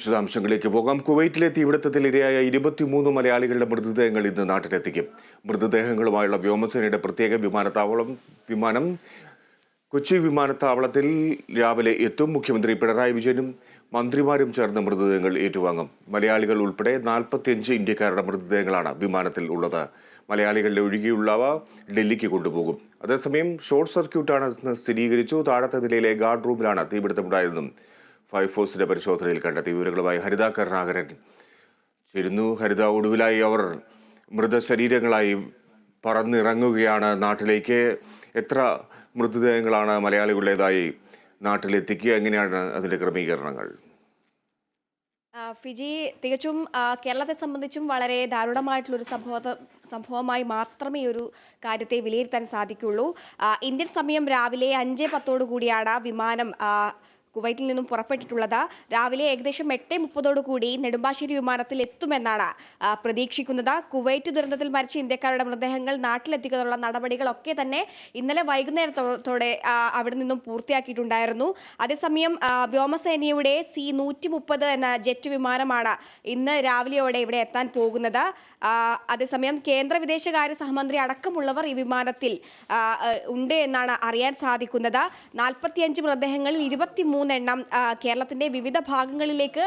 വിശദാംശങ്ങളിലേക്ക് പോകാം. കുവൈറ്റിലെ തീപിടുത്തത്തിൽ ഇരയായ ഇരുപത്തിമൂന്ന് മലയാളികളുടെ മൃതദേഹങ്ങൾ ഇന്ന് നാട്ടിലെത്തിക്കും. മൃതദേഹങ്ങളുമായുള്ള വ്യോമസേനയുടെ പ്രത്യേക വിമാനത്താവളം വിമാനം കൊച്ചി വിമാനത്താവളത്തിൽ രാവിലെ എത്തും. മുഖ്യമന്ത്രി പിണറായി വിജയനും മന്ത്രിമാരും ചേർന്ന് മൃതദേഹങ്ങൾ ഏറ്റുവാങ്ങും. മലയാളികൾ ഉൾപ്പെടെ നാൽപ്പത്തിയഞ്ച് ഇന്ത്യക്കാരുടെ മൃതദേഹങ്ങളാണ് വിമാനത്തിൽ ഉള്ളത്. മലയാളികളുടെ ഒഴികെയുള്ളവ ഡൽഹിക്ക് കൊണ്ടുപോകും. അതേസമയം ഷോർട്ട് സർക്യൂട്ടാണെന്ന് സ്ഥിരീകരിച്ചു. താഴത്തെ നിലയിലെ ഗാർഡ് റൂമിലാണ് തീപിടുത്തമുണ്ടായതെന്നും ഫയർഫോഴ്സിന്റെ പരിശോധനയിൽ കണ്ടെത്തി വിവരങ്ങളുമായി ഹരിത കരുണാകരൻ ചേരുന്നു. ഹരിത ഒടുവിലായി അവർ മൃതശരീരങ്ങളായി പറന്നിറങ്ങുകയാണ് നാട്ടിലേക്ക്. എത്ര മൃതദേഹങ്ങളാണ് മലയാളികളുടേതായി നാട്ടിലെത്തിക്കുക? എങ്ങനെയാണ് അതിന്റെ ക്രമീകരണങ്ങൾ? ഫിജി തികച്ചും കേരളത്തെ സംബന്ധിച്ചും വളരെ ദാരുണമായിട്ടുള്ളൊരു സംഭവ സംഭവമായി മാത്രമേ ഒരു കാര്യത്തെ വിലയിരുത്താൻ സാധിക്കുള്ളൂ. ഇന്ത്യൻ സമയം രാവിലെ അഞ്ച് പത്തോടു കൂടിയാണ് വിമാനം കുവൈറ്റിൽ നിന്നും പുറപ്പെട്ടിട്ടുള്ളത്. രാവിലെ ഏകദേശം എട്ട് മുപ്പതോടു കൂടി നെടുമ്പാശ്ശേരി വിമാനത്തിൽ എത്തുമെന്നാണ് പ്രതീക്ഷിക്കുന്നത്. കുവൈറ്റ് ദുരന്തത്തിൽ മരിച്ച ഇന്ത്യക്കാരുടെ മൃതദേഹങ്ങൾ നാട്ടിലെത്തിക്കാനുള്ള നടപടികളൊക്കെ തന്നെ ഇന്നലെ വൈകുന്നേരത്തോടെ അവിടെ നിന്നും പൂർത്തിയാക്കിയിട്ടുണ്ടായിരുന്നു. അതേസമയം വ്യോമസേനയുടെ സി നൂറ്റി മുപ്പത് എന്ന ജെറ്റ് വിമാനമാണ് ഇന്ന് രാവിലെയോടെ ഇവിടെ എത്താൻ പോകുന്നത്. അതേസമയം കേന്ദ്ര വിദേശകാര്യ സഹമന്ത്രി അടക്കമുള്ളവർ ഈ വിമാനത്തിൽ ഉണ്ട് എന്നാണ് അറിയാൻ സാധിക്കുന്നത്. നാൽപ്പത്തിയഞ്ച് മൃതദേഹങ്ങളിൽ ഇരുപത്തിമൂന്നെണ്ണം ആ, കേരളത്തിന്റെ വിവിധ ഭാഗങ്ങളിലേക്ക്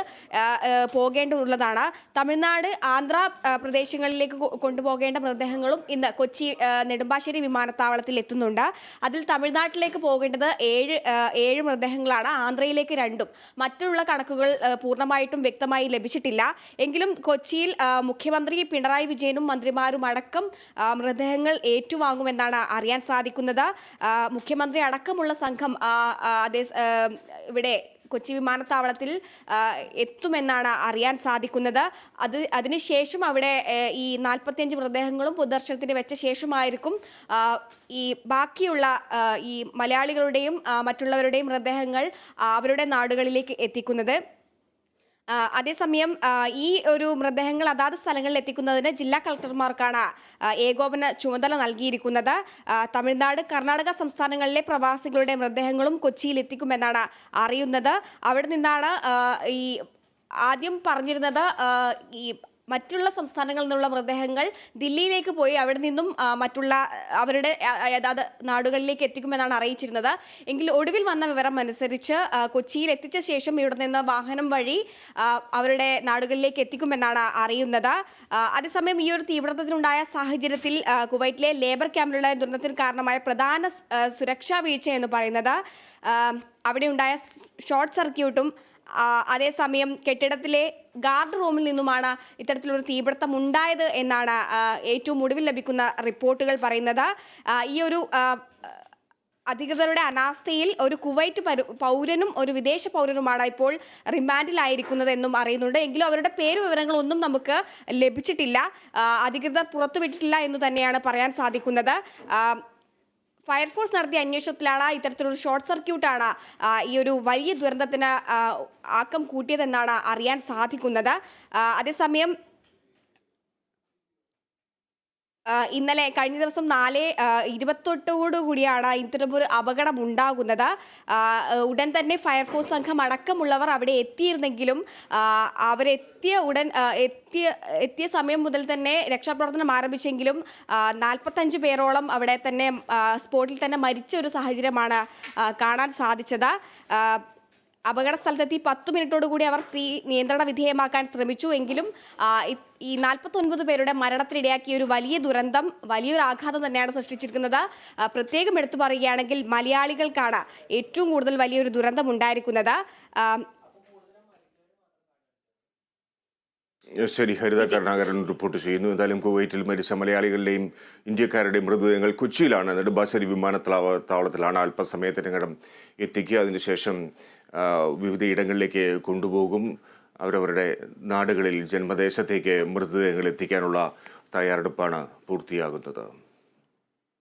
പോകേണ്ടതുള്ളതാണ്. തമിഴ്നാട് ആന്ധ്ര പ്രദേശങ്ങളിലേക്ക് കൊണ്ടുപോകേണ്ട മൃതദേഹങ്ങളും ഇന്ന് കൊച്ചി നെടുമ്പാശ്ശേരി വിമാനത്താവളത്തിൽ എത്തുന്നുണ്ട്. അതിൽ തമിഴ്നാട്ടിലേക്ക് പോകേണ്ടത് ഏഴ് ഏഴ് മൃതദേഹങ്ങളാണ്. ആന്ധ്രയിലേക്ക് രണ്ടും. മറ്റുള്ള കണക്കുകൾ പൂർണമായിട്ടും വ്യക്തമായി ലഭിച്ചിട്ടില്ല. എങ്കിലും കൊച്ചിയിൽ മുഖ്യമന്ത്രി പിണറായി വിജയനും മന്ത്രിമാരും അടക്കം മൃതദേഹങ്ങൾ ഏറ്റുവാങ്ങുമെന്നാണ് അറിയാൻ സാധിക്കുന്നത്. മുഖ്യമന്ത്രി അടക്കമുള്ള സംഘം അതേ ഇവിടെ കൊച്ചി വിമാനത്താവളത്തിൽ എത്തുമെന്നാണ് അറിയാൻ സാധിക്കുന്നത്. അത് അതിനുശേഷം അവിടെ ഈ നാൽപ്പത്തിയഞ്ച് മൃതദേഹങ്ങളും പൊതുദർശനത്തിന് വെച്ച ശേഷമായിരിക്കും ഈ ബാക്കിയുള്ള ഈ മലയാളികളുടെയും മറ്റുള്ളവരുടെയും മൃതദേഹങ്ങൾ അവരുടെ നാടുകളിലേക്ക് എത്തിക്കുന്നത്. അതേസമയം ഈ ഒരു മൃതദേഹങ്ങൾ അതാത് സ്ഥലങ്ങളിൽ എത്തിക്കുന്നതിന് ജില്ലാ കളക്ടർമാർക്കാണ് ഏകോപന ചുമതല നൽകിയിരിക്കുന്നത്. തമിഴ്നാട് കർണാടക സംസ്ഥാനങ്ങളിലെ പ്രവാസികളുടെ മൃതദേഹങ്ങളും കൊച്ചിയിൽ എത്തിക്കുമെന്നാണ് അറിയുന്നത്. അവിടെ നിന്നാണ് ഈ ആദ്യം പറഞ്ഞിരുന്നത് ഈ മറ്റുള്ള സംസ്ഥാനങ്ങളിൽ നിന്നുള്ള മൃതദേഹങ്ങൾ ദില്ലിയിലേക്ക് പോയി അവിടെ നിന്നും മറ്റുള്ള അവരുടെ അതാത് നാടുകളിലേക്ക് എത്തിക്കുമെന്നാണ് അറിയിച്ചിരുന്നത്. എങ്കിൽ ഒടുവിൽ വന്ന വിവരം അനുസരിച്ച് കൊച്ചിയിൽ എത്തിച്ച ശേഷം ഇവിടെ നിന്ന് വാഹനം വഴി അവരുടെ നാടുകളിലേക്ക് എത്തിക്കുമെന്നാണ് അറിയുന്നത്. അതേസമയം ഈ ഒരു തീവ്രത്തിനുണ്ടായ സാഹചര്യത്തിൽ കുവൈറ്റിലെ ലേബർ ക്യാമ്പിലുള്ള ദുരന്തത്തിന് കാരണമായ പ്രധാന സുരക്ഷാ വീഴ്ച എന്ന് പറയുന്നത് അവിടെയുണ്ടായ ഷോർട്ട് സർക്യൂട്ടും അതേസമയം കെട്ടിടത്തിലെ ഗാർഡ് റൂമിൽ നിന്നുമാണ് ഇത്തരത്തിലൊരു തീപിടുത്തം ഉണ്ടായത് എന്നാണ് ഏറ്റവും ഒടുവിൽ ലഭിക്കുന്ന റിപ്പോർട്ടുകൾ പറയുന്നത്. ഈ ഒരു അധികൃതരുടെ അനാസ്ഥയിൽ ഒരു കുവൈറ്റ് പൗരനും ഒരു വിദേശ പൗരനുമാണ് ഇപ്പോൾ റിമാൻഡിലായിരിക്കുന്നത് എന്നും അറിയുന്നുണ്ട്. എങ്കിലും അവരുടെ പേര് വിവരങ്ങളൊന്നും നമുക്ക് ലഭിച്ചിട്ടില്ല. അധികൃതർ പുറത്തുവിട്ടിട്ടില്ല എന്ന് തന്നെയാണ് പറയാൻ സാധിക്കുന്നത്. ഫയർഫോഴ്സ് നടത്തിയ അന്വേഷണത്തിലാണ് ഇത്തരത്തിലൊരു ഷോർട്ട് സർക്യൂട്ടാണ് ഈ ഒരു വലിയ ദുരന്തത്തിന് ആക്കം കൂട്ടിയതെന്നാണ് അറിയാൻ സാധിക്കുന്നത്. അതേസമയം ഇന്നലെ കഴിഞ്ഞ ദിവസം നാല് ഇരുപത്തൊട്ടോടു കൂടിയാണ് ഇത്തരമൊരു അപകടം ഉണ്ടാകുന്നത് ഉടൻ തന്നെ ഫയർഫോഴ്സ് സംഘം അടക്കമുള്ളവർ അവിടെ എത്തിയിരുന്നെങ്കിലും അവരെത്തിയ ഉടൻ എത്തിയ എത്തിയ സമയം മുതൽ തന്നെ രക്ഷാപ്രവർത്തനം ആരംഭിച്ചെങ്കിലും നാൽപ്പത്തഞ്ച് പേരോളം അവിടെ തന്നെ സ്പോട്ടിൽ തന്നെ മരിച്ച ഒരു സാഹചര്യമാണ് കാണാൻ സാധിച്ചത്. അപകട സ്ഥലത്തെത്തി പത്ത് മിനിറ്റോട് കൂടി അവർ തീ നിയന്ത്രണ വിധേയമാക്കാൻ ശ്രമിച്ചു. എങ്കിലും ഈ നാൽപ്പത്തി ഒൻപത് പേരുടെ മരണത്തിനിടയാക്കിയ ഒരു വലിയ ദുരന്തം വലിയൊരു ആഘാതം തന്നെയാണ് സൃഷ്ടിച്ചിരിക്കുന്നത്. പ്രത്യേകം എടുത്തു പറയുകയാണെങ്കിൽ മലയാളികൾക്കാണ് ഏറ്റവും കൂടുതൽ വലിയൊരു ദുരന്തം ഉണ്ടായിരിക്കുന്നത്. ശരി ഹരിത കരുണാകരൻ റിപ്പോർട്ട് ചെയ്യുന്നു. എന്തായാലും കുവൈറ്റിൽ മരിച്ച മലയാളികളുടെയും ഇന്ത്യക്കാരുടെയും മൃതദേഹങ്ങൾ കൊച്ചിയിലാണ്. നെടുമ്പാശ്ശേരി വിമാനത്താവളത്തിലാണ് അല്പസമയത്തിനകം എത്തിക്കുക. അതിനുശേഷം വിവിധ ഇടങ്ങളിലേക്ക് കൊണ്ടുപോകും. അവരവരുടെ നാടുകളിൽ ജന്മദേശത്തേക്ക് മൃതദേഹങ്ങൾ എത്തിക്കാനുള്ള തയ്യാറെടുപ്പാണ് പൂർത്തിയാകുന്നത്.